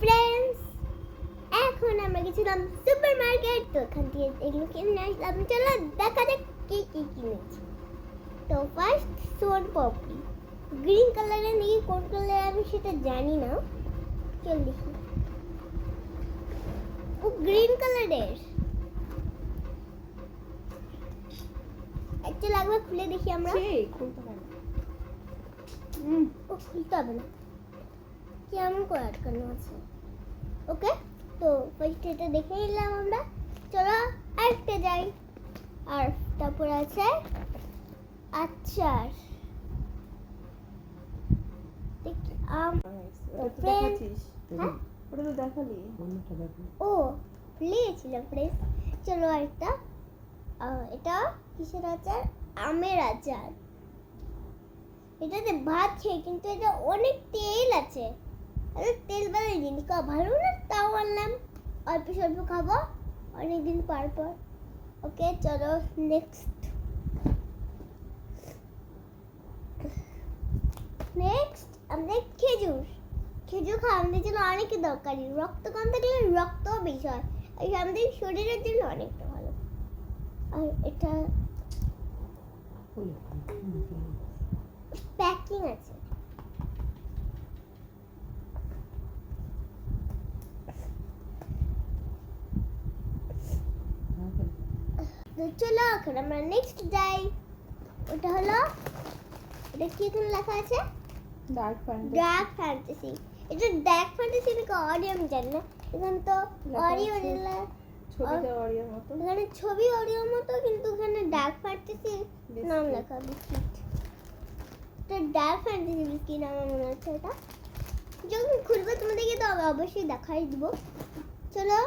Friends এখন আমরা গেছিলাম সুপার মার্কেট তো ওখান থেকে এগুলো কিনে আসলাম। চলো দেখা যাক কি কি কিনেছি। তো ফার্স্ট সোন পপি গ্রিন কালারের নাকি কোন কালার আমি সেটা জানি না। চল দেখি। ও গ্রিন কালারের একটা লাগবে খুলে দেখি আমরা। খুলতে হুম। ও খুলতে হবে না। কেমন করে আটকানো আছে? ওকে তো ফার্স্ট এটা দেখে নিলাম আমরা। চলো আরেকটা যাই। আর তারপর আছে আচার। আম। হ্যাঁ? ও ভুলিয়েছিল প্লিজ চলো আরেকটা। আহ, এটা কিসের আচার? আমের আচার। এটাতে ভাত খেয়ে কিন্তু এটা অনেক তেল আছে। তেল বেলা জিনিস খাওয়া ভালো না? তাও আনলাম। অল্প স্বল্প খাব। অনেকদিন পর পর। ওকে চলো নেক্সট নেক্সট আমাদের খেজুর। খেজুর খাওয়া আমাদের জন্য অনেক দরকারি। রক্ত কম থাকলে রক্ত বেশি হয়। এই আমাদের শরীরের জন্য অনেকটা ভালো। আর এটা প্যাকিং আছে। তো চলো এখন আমরা নেক্সট যাই। ওটা হলো এটা কি এখানে লেখা আছে? ডার্ক ফ্যান্টাসি ডার্ক ফ্যান্টাসি এটা ডার্ক ফ্যান্টাসি নাকি অডিও আমি জানি না। এখানে তো মতো। এখানে ছবি অডিও মতো কিন্তু এখানে ডার্ক ফ্যান্টাসি নাম লেখা বিস্কিট তো ডার্ক ফ্যান্টাসি বিস্কিট আমার মনে হচ্ছে এটা। যখন খুলবে তোমাদেরকে তো অবশ্যই দেখাই দিব। চলো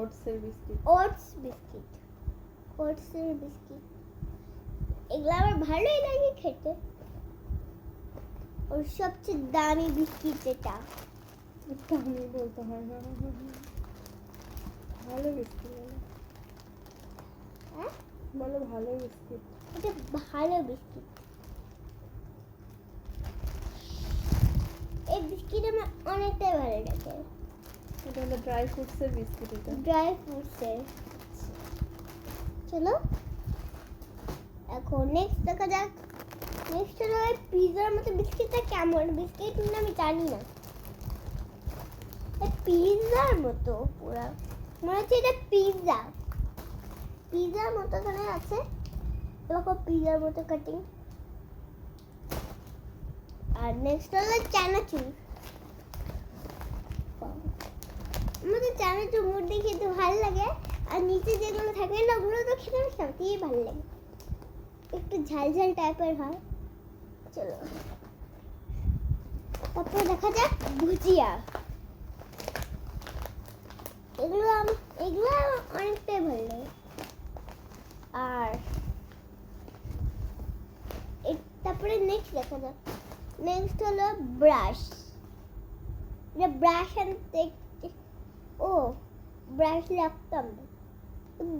ওটসের বিস্কিট ওটস বিস্কিট ওটসের বিস্কিট এগুলো আমার ভালোই লাগে খেতে। ওর সবচেয়ে দামি বিস্কিট এটা আমি বলতে হয় না। ভালো বিস্কিট হ্যাঁ? বলো ভালো বিস্কিট এটা ভালো বিস্কিট এই বিস্কিট আমার অনেকটাই ভালো লাগে। এটা হলো ড্রাই ফ্রুটসের বিস্কিট এটা। ড্রাই ফ্রুটসের চলো। এখন নেক্সট দেখা যাক। নেক্সট হলো এই পিৎজার মতো বিস্কিটটা কেমন? বিস্কিট না আমি জানি না। পিৎজার মতো পুরো। মনে হচ্ছে এটা পিৎজা পিৎজার মতো এখানে আছে। দেখো পিৎজার মতো কাটিং আর নেক্সট হলো চানাচুর। আমাদের মুখ দিয়ে খেতে ভালো লাগে। আর নিচে যেগুলো থাকে না, ওগুলো তো খেতে সত্যিই ভালো লাগে। একটু ঝাল ঝাল টাইপের হয়। চলো। তারপর দেখা যাক ভুজিয়া। এগুলো এগুলো অনেকটাই ভালো লাগে। আর তারপরে নেক্সট দেখা যাক। নেক্সট হলো ব্রাশ ব্রাশ আনতে ও ব্রাশ লাগতাম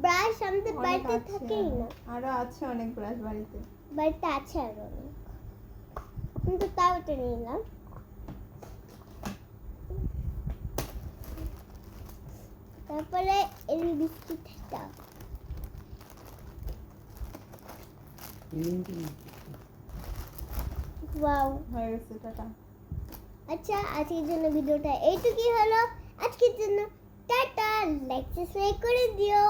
ব্রাশ আমাদের বাড়িতে থাকেই না। আরও। আছে অনেক ব্রাশ বাড়িতে। বাড়িতে আছে আরও অনেক। কিন্তু তাও তো নিলাম। তারপরে এই বিস্কিটটা ওয়াও। হয়ে গেছে টাটা। আচ্ছা আজকের জন্য ভিডিওটা এইটুকুই হলো। আজকের জন্য টাটা লাইক সাবস্ক্রাইব করে দিও।